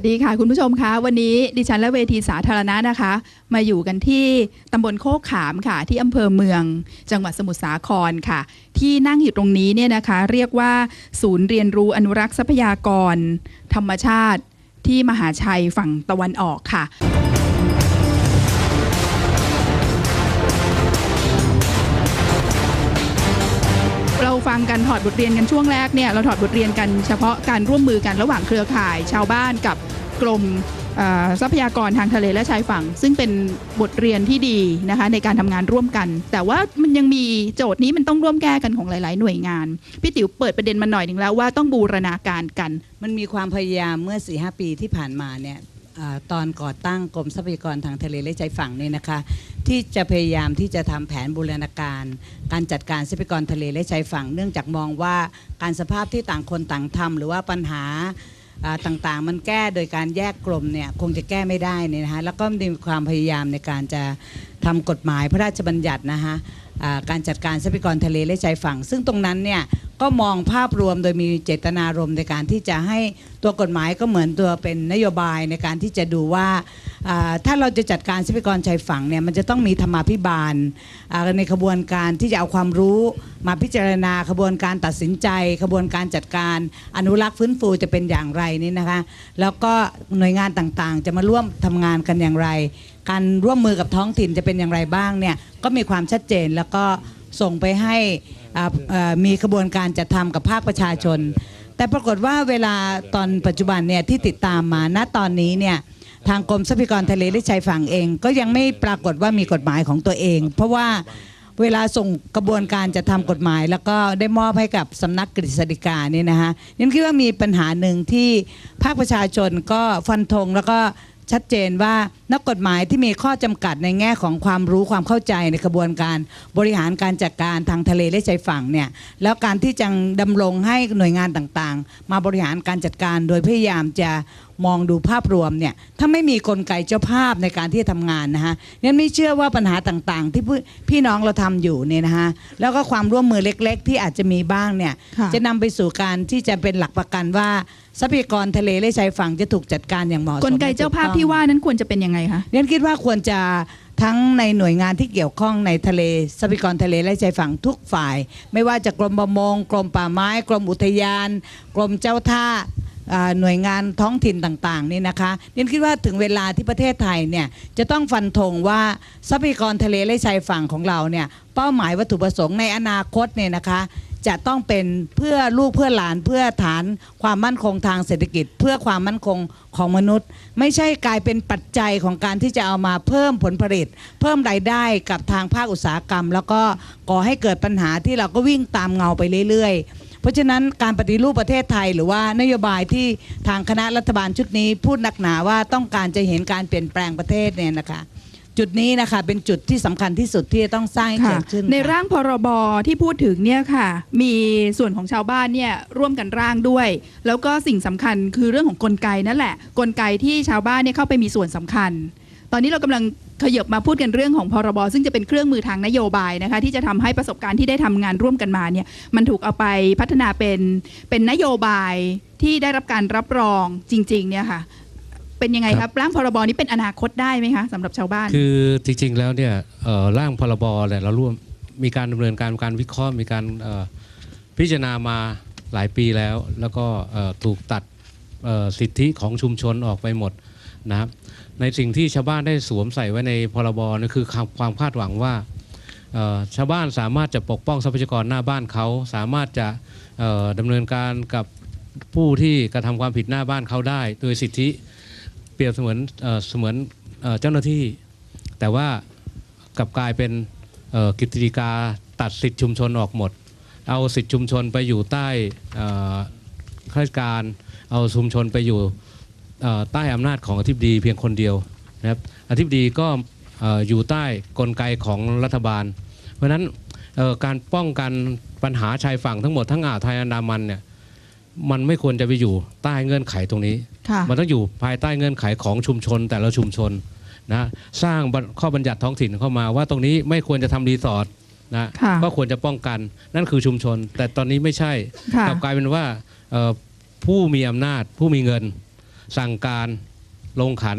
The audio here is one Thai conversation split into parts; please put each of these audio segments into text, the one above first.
วัสดีค่ะ คุณผู้ชมคะวันนี้ดิฉันและเวทีสาธารณะนะคะ มาอยู่กันที่ตำบลโคกขามค่ะ ที่อำเภอเมือง จังหวัดสมุทรสาครค่ะ ที่นั่งอยู่ตรงนี้เนี่ยนะคะ เรียกว่า ศูนย์เรียนรู้อนุรักษ์ทรัพยากร ธรรมชาติที่มหาชัยฝั่งตะวันออกค่ะเราฟังกันถอดบทเรียนกันช่วงแรกเนี่ยเราถอดบทเรียนกันเฉพาะการร่วมมือกันระหว่างเครือข่าย ชาวบ้านกับ กรมทรัพยากรทางทะเลและชายฝั่ง ซึ่งเป็นบทเรียนที่ดีนะคะในการทำงานร่วมกัน แต่ว่ามันยังมีโจทย์นี้มันต้องร่วมแก้กันของหลาย ๆ หน่วยงาน พี่ติ๋วเปิดประเด็นมาหน่อยหนึ่งแล้วว่าต้องบูรณาการกัน มันมีความพยายามเมื่อ4ีหปีที่ผ่านมาเนี่ยอตอนก่อตั้งกรมทรัพยากรทางทะเลและชายฝั่งเนี่ยนะคะ ที่จะพยายามที่จะทำแผนบูรณาการ การจัดการทรัพยากรทะเลและชายฝั่ง เนื่องจากมองว่าการสภาพที่ต่างคนต่างทำหรือว่าปัญหา ต่างๆ มันแก้โดยการแยกกลมเนี่ยคงจะแก้ไม่ได้เนี่ยนะคะแล้วก็มีความพยายามในการจะทำกฎหมายพระราชบัญญัตินะคะอ่าการจัดการทรัพยากรทะเลและชายฝั่ง ซึ่งตรงนั้นเนี่ย ก็มองภาพรวมโดยมีเจตนารมณ์ในการที่จะให้ตัวกฎหมายก็เหมือนตัวเป็นนโยบายในการที่จะดูว่าถ้าเราจะจัดการทรัพยากรชายฝั่งเนี่ยมันจะต้องมีธรรมาภิบาลในขบวนการที่จะเอาความรู้มาพิจารณาขบวนการตัดสินใจ ขบวนการจัดการอนุรักษ์ฟื้นฟูจะเป็นอย่างไรนี่นะคะแล้วก็หน่วยงานต่างๆ จะมาร่วมทำงานกันอย่างไร การร่วมมือกับท้องถิ่นจะเป็นอย่างไรบ้างเนี่ยก็มีความชัดเจนแล้วก็ส่งไปให้อ่าเอ่อมีขบวนการจัดทำกับภาคประชาชน แต่ปรากฏว่าเวลาตอนปัจจุบันเนี่ยที่ติดตามมาณตอนนี้เนี่ยทางกรมทรัพยากรทะเลและชายฝั่งเอง ก็ยังไม่ปรากฏว่ามีกฎหมายของตัวเอง เพราะว่าเวลาส่งกระบวนการจะทำกฎหมาย แล้วก็ได้มอบให้กับสำนักกฤษฎีกาเนี่ยนะคะยันคิดว่ามีปัญหาหนึ่งที่ภาคประชาชนก็ฟันธงแล้วก็ชัดเจนว่า นักกฎหมายที่มีข้อจำกัดในแง่ของความรู้ความเข้าใจในกระบวนการบริหารการจัดการทางทะเลและชายฝั่งเนี่ยแล้วการที่จะดำรงให้หน่วยงานต่างๆ มาบริหารการจัดการโดยพยายามจะมองดูภาพรวมเนี่ยถ้าไม่มีกลไกเจ้าภาพในการที่จะทำงานนะฮะนั้นไม่เชื่อว่าปัญหาต่างๆ ที่พี่พี่น้องเราทำอยู่เนี่ยนะฮะแล้วก็ความร่วมมือเล็ก ๆ ที่อาจจะมีบ้างเนี่ยค่ะจะนำไปสู่การที่จะเป็นหลักประกันว่าทรัพยากรทะเลและชายฝั่งจะถูกจัดการอย่างเหมาะสมกลไกเจ้าภาพที่ว่านั้นควรจะเป็นยังไงคะเรียนคิดว่าควรจะทั้งในหน่วยงานที่เกี่ยวข้องในทะเลทรัพยากรทะเลและชายฝั่งทุกฝ่าย ไม่ว่าจะกรมประมง กรมป่าไม้ กรมอุทยาน กรมเจ้าท่าอ่าหน่วยงานท้องถิ่นต่างๆนี่นะคะเรียนคิดว่าถึงเวลาที่ประเทศไทยเนี่ยจะต้องฟันธงว่าทรัพยากรทะเลและชายฝั่งของเราเนี่ยเป้าหมายวัตถุประสงค์ในอนาคตเนี่ยนะคะ จะต้องเป็นเพื่อลูกเพื่อหลานเพื่อฐานความมั่นคงทางเศรษฐกิจ เพื่อความมั่นคงของมนุษย์ ไม่ใช่กลายเป็นปัจจัยของการที่จะเอามาเพิ่มผลผลิต เพิ่มรายได้กับทางภาคอุตสาหกรรม แล้วก็ก่อให้เกิดปัญหาที่เราก็วิ่งตามเงาไปเรื่อยๆ เพราะฉะนั้นการปฏิรูปประเทศไทย หรือว่านโยบายที่ทางคณะรัฐบาลชุดนี้พูดหนักหนาว่าต้องการจะเห็นการเปลี่ยนแปลงประเทศเนี่ยนะคะ จุดนี้นะคะเป็นจุดที่สำคัญที่สุดที่จะต้องสร้างให้ค่ะเกิดขึ้นในค่ะ ร่างพรบที่พูดถึงเนี่ยค่ะ มีส่วนของชาวบ้านเนี่ยร่วมกันร่างด้วย แล้วก็สิ่งสำคัญคือเรื่องของกลไกนั่นแหละ กลไกที่ชาวบ้านเนี่ยเข้าไปมีส่วนสำคัญ ตอนนี้เรากำลังขยบมาพูดกันเรื่องของพรบซึ่งจะเป็นเครื่องมือทางนโยบายนะคะ ที่จะทำให้ประสบการณ์ที่ได้ทำงานร่วมกันมาเนี่ยมันถูกเอาไปพัฒนาเป็นเป็นนโยบายที่ได้รับการรับรองจริงๆเนี่ยค่ะ เป็นยังไงคครัรับบร่างพรบนี้เป็นอนาคตได้ไหมคะสำหรับชาวบ้าน คือจริงๆแล้วเนี่ยเอ่อร่างพรบเนี่ยเราร่วมมีการดำเนินการการวิเคราะห์มีการเอ่อพิจารณามาหลายปีแล้ว แล้วก็เอ่อถูกตัดเอ่อสิทธิของชุมชนออกไปหมดนะครับในสิ่งที่ชาวบ้านได้สวมใส่ไว้ในพรบนั่นคือความความคาดหวังว่าเอ่อชาวบ้านสามารถจะปกป้องทรัพยากรหน้าบ้านเขา สามารถจะเอ่อดำเนินการกับผู้ที่กระทำความผิดหน้าบ้านเขาได้ โดยสิทธิ เปรียบเสมือนเสมือนเจ้าหน้าที่ แต่ว่ากลับกลายเป็นกฤษฎีกาตัดสิทธิชุมชนออกหมด เอาสิทธิชุมชนไปอยู่ใต้ข้าราชการ เอาชุมชนไปอยู่ใต้อำนาจของอธิบดีเพียงคนเดียวนะครับอธิบดีก็ออยู่ใต้กลไกของรัฐบาล เพราะฉะนั้นการป้องกันปัญหาชายฝั่งทั้งหมดทั้งอ่าวไทยอันดามันเนี่ย มันไม่ควรจะไปอยู่ใต้เงื่อนไขตรงนี้ค่ะมันต้องอยู่ภายใต้เงื่อนไขของชุมชน แต่ละชุมชนนะสร้างบัญข้อบัญญัติท้องถิ่นเข้ามาว่าตรงนี้ไม่ควรจะทำรีสอร์ทนะค่ะก็ควรจะป้องกันนั่นคือชุมชน แต่ตอนนี้ไม่ใช่ค่ะกลับกลายเป็นว่าเอ่อผู้มีอำนาจ ผู้มีเงิน สั่งการลงขัน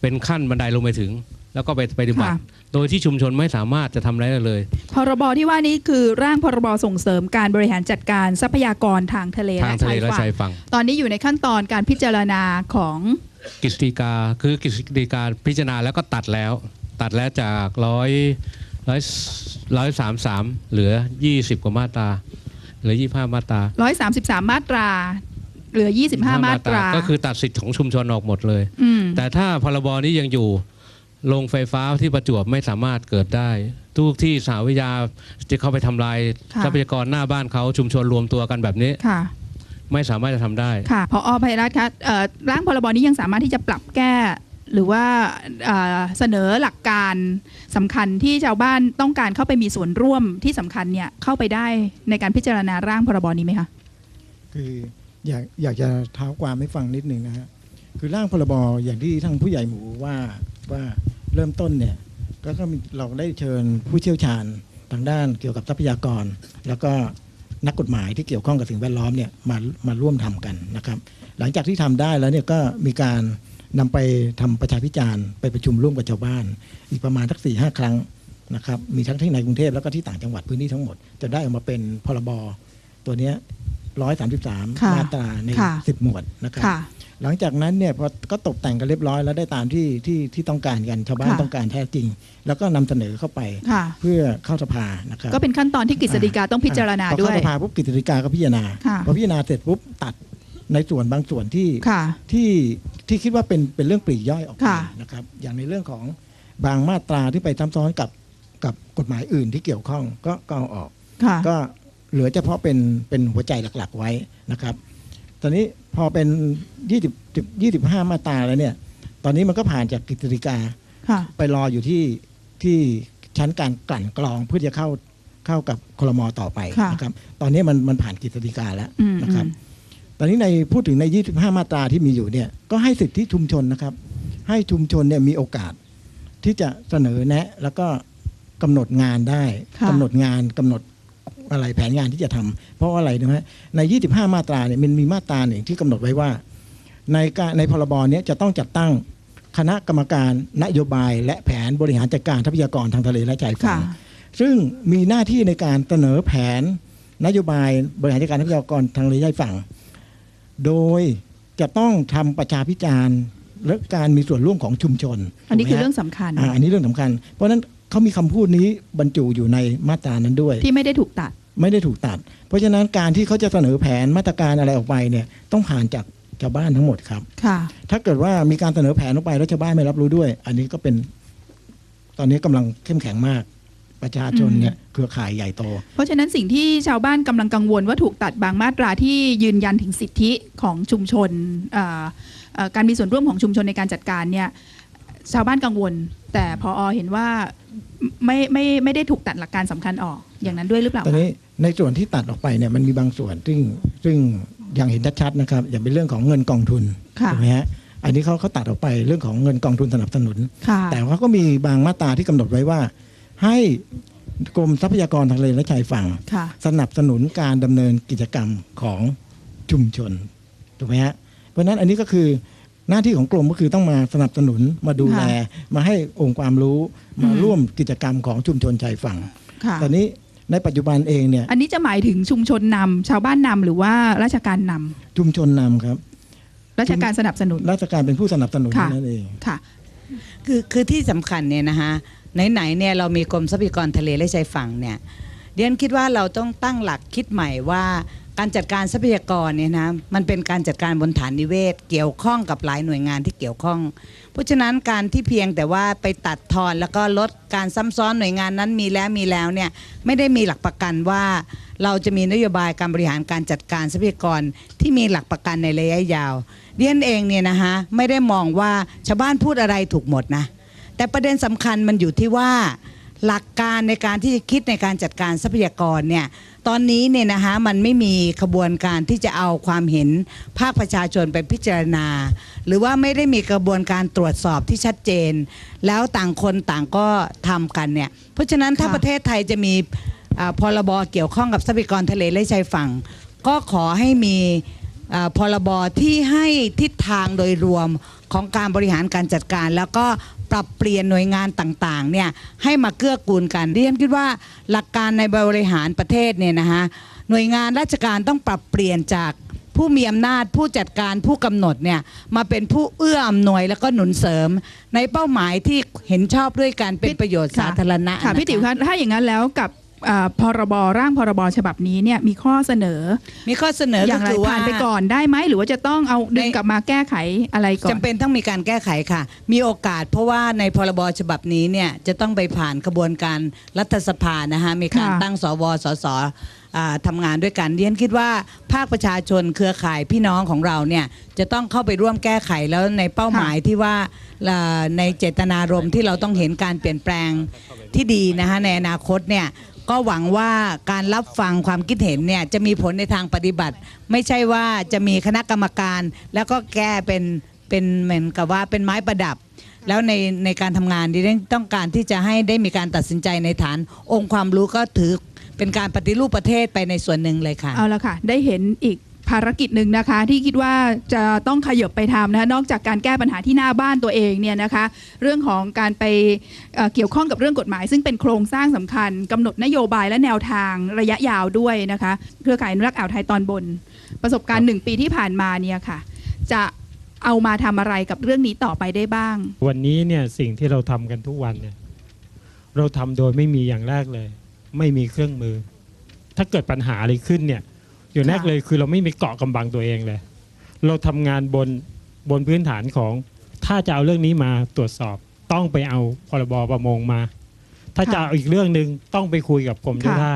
เป็นขั้นบันไดลงไปถึง แล้วก็ไปปฏิบัติค่ะโดยที่ชุมชนไม่สามารถจะทำอะไรได้เลย พรบที่ว่านี้คือร่างพรบส่งเสริมการบริหารจัดการทรัพยากรทางทะเลทางและทะเลชายและฝั่ชายงฝั่งตอนนี้อยู่ในขั้นตอนการพิจารณาของกฤษฎีกาคือกฤษฎีกาพิจารณาแล้วก็ตัดแล้ว ตัดแล้วจากร้อยร้อยร้อยสามสามเหลือ20กว่ามาตราเหลือ25มาตรา133 มาตรา เหลือ 25 มาตราก็คือตัดสิทธิ์ของชุมชนออกหมดเลยอืมแต่ถ้าพรบนี้ยังอยู่ โรงไฟฟ้าที่ประจวบไม่สามารถเกิดได้ ทุกที่สหวิทยาจะเข้าไปทำลายค่ะ ทรัพยากรหน้าบ้านเขาชุมชนรวมตัวกันแบบนี้ ค่ะ ไม่สามารถจะทำได้ ค่ะพออภัยรัตน์คะเอ่อร่างพรบนี้ยังสามารถที่จะปรับแก้ หรือว่าเอ่อเสนอหลักการสำคัญที่ชาวบ้านต้องการเข้าไปมีส่วนร่วมที่สำคัญเนี่ยเข้าไปได้ในการพิจารณาร่างพรบนี้ไหมคะ คืออยากอยากจะเท้าความให้ฟังนิดหนึ่งนะฮะคือร่างพรบอย่างที่ทางผู้ใหญ่หมูว่า ว่าเริ่มต้นเนี่ยก็ก็เราได้เชิญผู้เชี่ยวชาญทางด้านเกี่ยวกับทรัพยากร แล้วก็นักกฎหมายที่เกี่ยวข้องกับสิ่งแวดล้อมเนี่ยมามาร่วมทำกันนะครับ หลังจากที่ทำได้แล้วเนี่ยก็มีการนำไปทำประชาพิจารณ์ไปประชุมร่วมกับชาวบ้าน อีกประมาณทักสี่ห้าครั้งนะครับมีทั้งที่ในกรุงเทพแล้วก็ที่ต่างจังหวัดพื้นที่ทั้งหมด จะได้ออกมาเป็นพรบตัวเนี้ ร้อยสามสิบสามค่ะมาตราในค่ะสิบหมวดนะครับค่ะหลังจากนั้นเนี่ยพอก็ตกแต่งกันเรียบร้อยแล้วได้ตามที่ที่ที่ต้องการกันชาวบ้านค่ะต้องการแท้จริง แล้วก็นำเสนอเข้าไปค่ะเพื่อเข้าสภานะครับก็เป็นขั้นตอนที่กฤษฎีกาต้องพิจารณาพอด้วเข้ายสภาปุ๊บกฤษฎีกาก็พิจารณาค่ะพอพิจารณาเสร็จปุ๊บตัดในส่วนบางส่วนที่ค่ะที่ที่คิดว่าเป็นเป็นเรื่องปลีกย่อยออกไปค่ะนะครับ อย่างในเรื่องของบางมาตราที่ไปซ้ำซ้อนกับกับกฎหมายอื่นที่เกี่ยวข้องก็ก็เอาออกค่ะก็ เหลือเฉพาะเป็นเป็นหัวใจหลักๆไว้นะครับ ตอนนี้พอเป็น 20 25 มาตราแล้วเนี่ย ตอนนี้มันก็ผ่านจากกฤษฎีกาค่ะไปรออยู่ที่ที่ชั้นการกลั่นกรองเพื่อจะเข้าเข้ากับคลมต่อไปค่ะนะครับ ตอนนี้มันมันผ่านกฤษฎีกาแล้วอืมนะครับอืมตอนนี้ในพูดถึงใน 25 มาตราที่มีอยู่เนี่ย ก็ให้สิทธิชุมชนนะครับ ให้ชุมชนเนี่ยมีโอกาสที่จะเสนอแนะ แล้วก็กำหนดงานได้ค่ะกำหนดงานกำหนด อะไรแผนงานที่จะทำเพราะว่าอะไรนะฮะใน 25 มาตราเนี่ยมันมีมาตราหนึ่งที่กำหนดไว้ว่า ในการในพรบเนี้ยจะต้องจัดตั้งคณะกรรมการนโยบายและแผนบริหารจัดการทรัพยากรทางทะเลและชายฝั่ค่ะงซึ่งมีหน้าที่ในการเสนอแผนนโยบายบริหารจัดการทรัพยากรทางทะเลชายฝั่ง โดยจะต้องทำประชาพิจารณ์และการมีส่วนร่วมของชุมชน อันนี้คือถูกไหมฮะเรื่องสำคัญอ่าอันนี้เรื่องสำคัญ เพราะฉะนั้นเขามีคำพูดนี้บรรจุอยู่ในมาตรานั้นด้วย ที่ไม่ได้ถูกตัด ไม่ได้ถูกตัด เพราะฉะนั้นการที่เขาจะเสนอแผนมาตรการอะไรออกไปเนี่ยต้องผ่านจากชาวบ้านทั้งหมดครับค่ะถ้าเกิดว่ามีการเสนอแผนออกไปแล้วชาวบ้านไม่รับรู้ด้วย อันนี้ก็เป็น ตอนนี้กำลังเข้มแข็งมากประชาชนเนี่ยเครือข่ายใหญ่โต เพราะฉะนั้นสิ่งที่ชาวบ้านกำลังกังวลว่าถูกตัดบางมาตราที่ยืนยันถึงสิทธิของชุมชนเอ่อเอ่อการมีส่วนร่วมของชุมชนในการจัดการเนี่ยชาวบ้านกังวล แต่พออเห็นว่าไม่ไม่ไม่ได้ถูกตัดหลักการสำคัญออกอย่างนั้นด้วยหรือเปล่าตอนคะนี้ ในส่วนที่ตัดออกไปเนี่ยมันมีบางส่วนซึ่งซึ่งอย่างเห็นชัดๆนะครับ อย่างเป็นเรื่องของเงินกองทุนค่ะถูกไหมฮะอันนี้เขาเขาตัดออกไปเรื่องของเงินกองทุนสนับสนุนค่ะแต่ว่าก็มีบางมาตราที่กำหนดไว้ว่า ให้กรมทรัพยากรทางทะเลและชายฝั่งค่ะสนับสนุนการดำเนินกิจกรรมของชุมชนถูกไหมฮะเพราะฉะนั้นอันนี้ก็คือหน้าที่ของกรมก็คือต้องมาสนับสนุนมาดูแล มาให้องค์ความรู้มาอืมร่วมกิจกรรมของชุมชนชายฝั่งค่ะตอนนี้ ในปัจจุบันเองเนี่ยอันนี้จะหมายถึงชุมชนนำชาวบ้านนำหรือว่าราชการนำชุมชนนำครับ ราชการสนับสนุน ราชการเป็นผู้สนับสนุนค่ะนั่นเองค่ะ คือคือที่สำคัญเนี่ยนะคะไหนๆเนี่ยเรามีกรมทรัพยากรทะเลและชายฝั่งเนี่ยเดียนคิดว่าเราต้องตั้งหลักคิดใหม่ว่า การจัดการทรัพยากรเนี่ยนะมันเป็นการจัดการบนฐานนิเวศ เกี่ยวข้องกับหลายหน่วยงานที่เกี่ยวข้อง เพราะฉะนั้นการที่เพียงแต่ว่าไปตัดทอนแล้วก็ลดการซ้ำซ้อนหน่วยงานนั้นมีแล้วมีแล้วเนี่ยไม่ได้มีหลักประกันว่าเราจะมีนโยบายการบริหารการจัดการทรัพยากรที่มีหลักประกันในระยะยาวเดียนเองเนี่ยนะคะไม่ได้มองว่าชาวบ้านพูดอะไรถูกหมดนะแต่ประเด็นสำคัญมันอยู่ที่ว่า หลักการในการที่จะคิดในการจัดการทรัพยากรเนี่ยตอนนี้เนี่ยนะคะมันไม่มีขบวนการที่จะเอาความเห็นภาคประชาชนไปพิจารณา หรือว่าไม่ได้มีกระบวนการตรวจสอบที่ชัดเจน แล้วต่างคนต่างก็ทำกันเนี่ยเพราะฉะนั้นถ้าค่ะประเทศไทยจะมีอ่าพรบเกี่ยวข้องกับทรัพยากรทะเลและชายฝั่ง ก็ขอให้มีเอ่อ พรบที่ให้ทิศทางโดยรวมของการบริหารการจัดการ แล้วก็ปรับเปลี่ยนหน่วยงานต่างๆเนี่ยให้มาเกื้อกูลกันดิฉันคิดว่าหลักการในบริหารประเทศเนี่ยนะคะหน่วยงานราชการต้องปรับเปลี่ยนจากผู้มีอำนาจผู้จัดการผู้กำหนดเนี่ยมาเป็นผู้เอื้ออำนวยแล้วก็หนุนเสริม ในเป้าหมายที่เห็นชอบด้วยกันเป็นประโยชน์สาธารณะค่ะนพี่ติ๋วคะถ้าอย่างนั้นแล้วกับ อ่าพรบร่างพรบฉบับนี้เนี่ยมีข้อเสนอมีข้อเสนออก็ย่างไรคือว่า ผ่านไปก่อนได้ไหมหรือว่าจะต้องเอาดึงในกลับมาแก้ไขอะไรก่อน จำเป็นต้องมีการแก้ไขค่ะ มีโอกาสเพราะว่าในพรบฉบับนี้เนี่ยจะต้องไปผ่านกระบวนการรัฐสภานะคะมีการค่ะ ตั้งสวสสอ่าทำงานด้วยกันเรียนคิดว่าภาคประชาชนเครือข่ายพี่น้องของเราเนี่ยจะต้องเข้าไปร่วมแก้ไขแล้วในเป้าหมายที่ว่าอ่าในเจตนารมณ์ที่เราต้องเห็นการเปลี่ยนแปลงที่ดีนะคะในอนาคตเนี่ย ก็หวังว่าการรับฟังความคิดเห็นเนี่ยจะมีผลในทางปฏิบัติ ไม่ใช่ว่าจะมีคณะกรรมการ แล้วก็แก้เป็นเป็นเหมือนกับว่าเป็นไม้ประดับ แล้วในในการทำงานดิฉันต้องการที่จะให้ได้มีการตัดสินใจในฐาน องค์ความรู้ก็ถือเป็นการปฏิรูปประเทศไปในส่วนหนึ่งเลยค่ะ เอาละค่ะ ได้เห็นอีก ภารกิจหนึ่งนะคะ ที่คิดว่าจะต้องขยบไปทำนะคะนอกจากการแก้ปัญหาที่หน้าบ้านตัวเองเนี่ยนะคะเรื่องของการไปเอ่อเกี่ยวข้องกับเรื่องกฎหมาย ซึ่งเป็นโครงสร้างสำคัญกำหนดนโยบายและแนวทางระยะยาวด้วยนะคะเครือข่ายอนุรักษ์อ่าวไทยตอนบน ประสบการณ์หนึ่งปีที่ผ่านมาเนี่ยค่ะ จะเอามาทำอะไรกับเรื่องนี้ต่อไปได้บ้าง วันนี้เนี่ยสิ่งที่เราทำกันทุกวันเนี่ยเราทำโดยไม่มีอย่างแรกเลย ไม่มีเครื่องมือ ถ้าเกิดปัญหาอะไรขึ้นเนี่ย อย่างแรกค่ะเลยคือเราไม่มีเกาะกำบังตัวเองเลย เราทำงานบนบนพื้นฐานของ ถ้าจะเอาเรื่องนี้มาตรวจสอบต้องไปเอาพรบประมงมา ถ้าจะเอาอีกเรื่องหนึ่งต้องไปคุยกับกรมเจ้าค่ะท่า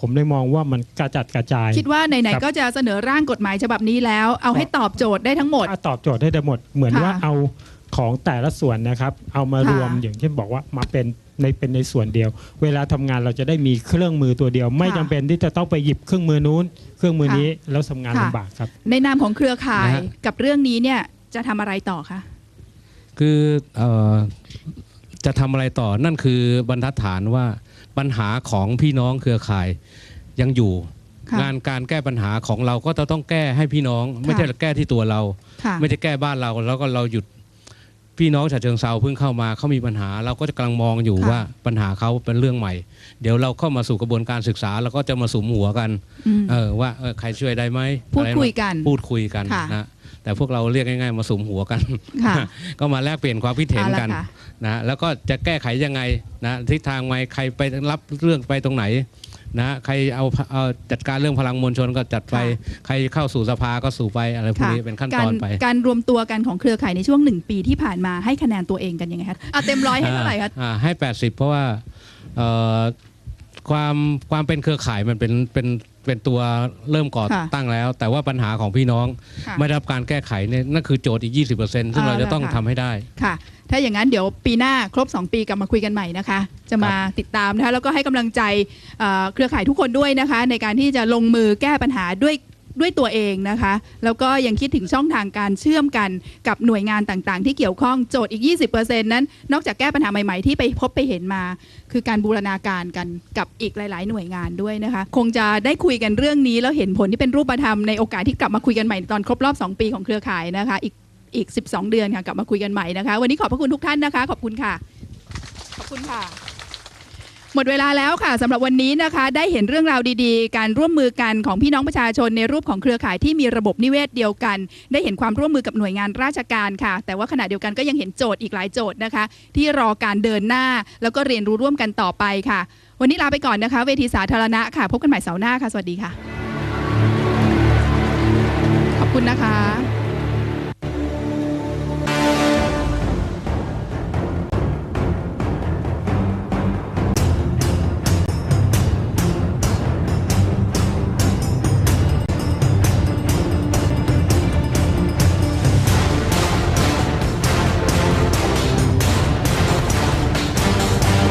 ผมเลยมองว่ามันกระจัดกระจาย คิดว่าไหนครับๆก็จะเสนอร่างกฎหมายฉบับนี้แล้ว เอาให้ตอบโจทย์ได้ทั้งหมดถ้าตอบโจทย์ได้ทั้งหมด เหมือนค่ะว่าเอา ของแต่ละส่วนนะครับ เอามาค่ะรวมอย่างเช่นบอกว่ามาเป็นในเป็นในส่วนเดียว เวลาทำงานเราจะได้มีเครื่องมือตัวเดียว ไม่จำเป็นที่จะต้องไปหยิบเครื่องมือนู้น เครื่องมือนี้แล้วทำงานลำบากครับ ในนามของเครือข่ายนะฮะกับเรื่องนี้เนี่ยจะทำอะไรต่อคะคือเอ่อจะทำอะไรต่อนั่นคือบรรทัดฐานว่าปัญหาของพี่น้องเครือข่ายยังอยู่ค่ะงานการแก้ปัญหาของเราก็จะต้องแก้ให้พี่น้อง ไม่ใช่แก้ที่ตัวเราค่ะไม่ได้แก้บ้านเราแล้วก็เราหยุด พี่น้องฉะเชิงเซาเพิ่งเข้ามาเขามีปัญหา เราก็จะกำลังมองอยู่ค่ะ ว่าปัญหาเขาเป็นเรื่องใหม่ เดี๋ยวเราเข้ามาสู่กระบวนการศึกษาแล้วก็จะมาสุมหัวกัน อืม เออว่าเออใครช่วยได้ไหมพูดอะไรคุยกันพูดคุยกันค่ะ นะแต่พวกเราเรียกง่ายๆมาสุมหัวกัน ค่ะก็มาแลกเปลี่ยนความคิดเห็นเอาละกันค่ะนะแล้วก็จะแก้ไขยังไงนะทิศทางไหมใครไปรับเรื่องไปตรงไหน นะใครเอาเอาจัดการเรื่องพลังมวลชนก็จัดไป ใครเข้าสู่สภาก็สู่ไปอะไรพวกค่ะนี้เป็นขั้นกาตรอนไป การรวมตัวกันของเครือข่ายในช่วงหนึ่งปีที่ผ่านมาให้คะแนนตัวเองกันยังไงคะอะเต็มร้อยให้เท่าไหร่คะอ่าให้ 80 เพราะว่าเอ่อความความเป็นเครือข่ายมันเป็นเป็น เป็นตัวเริ่มก่อค่ะตั้งแล้ว แต่ว่าปัญหาของพี่น้องค่ะไม่ได้รับการแก้ไขเนี่ยนั่นคือโจทย์อีก 20%ซึ่งเราจะต้องเอาละค่ะทำให้ได้ค่ะ ถ้าอย่างนั้นเดี๋ยวปีหน้าครบ 2 ปีกลับมาคุยกันใหม่นะคะ จะมาติดตามนะคะแล้วก็ให้กำลังใจเอ่อเครือข่ายทุกคนด้วยนะคะ ในการที่จะลงมือแก้ปัญหาด้วย ด้วยตัวเองนะคะ แล้วก็ยังคิดถึงช่องทางการเชื่อมกันกับหน่วยงานต่างๆ ที่เกี่ยวข้องโจทย์อีก 20%นั้น นอกจากแก้ปัญหาใหม่ๆ ที่ไปพบไปเห็นมา คือการบูรณาการกันกับอีกหลาย ๆ หน่วยงานด้วยนะคะ คงจะได้คุยกันเรื่องนี้แล้วเห็นผลที่เป็นรูปธรรมในโอกาสที่กลับมาคุยกันใหม่ตอนครบรอบ 2 ปีของเครือข่ายนะคะ อีกอีก 12 เดือนค่ะกลับมาคุยกันใหม่นะคะ วันนี้ขอบพระคุณทุกท่านนะคะ ขอบคุณค่ะ ขอบคุณค่ะ หมดเวลาแล้วค่ะสำหรับวันนี้นะคะได้เห็นเรื่องราวดีๆ การร่วมมือกันของพี่น้องประชาชนในรูปของเครือข่ายที่มีระบบนิเวศเดียวกัน ได้เห็นความร่วมมือกับหน่วยงานราชการค่ะ แต่ว่าขณะเดียวกันก็ยังเห็นโจทย์อีกหลายโจทย์นะคะ ที่รอการเดินหน้า แล้วก็เรียนรู้ร่วมกันต่อไปค่ะ วันนี้ลาไปก่อนนะคะ เวทีสาธารณะค่ะ พบกันใหม่เสาร์หน้าค่ะ สวัสดีค่ะ ขอบคุณนะคะ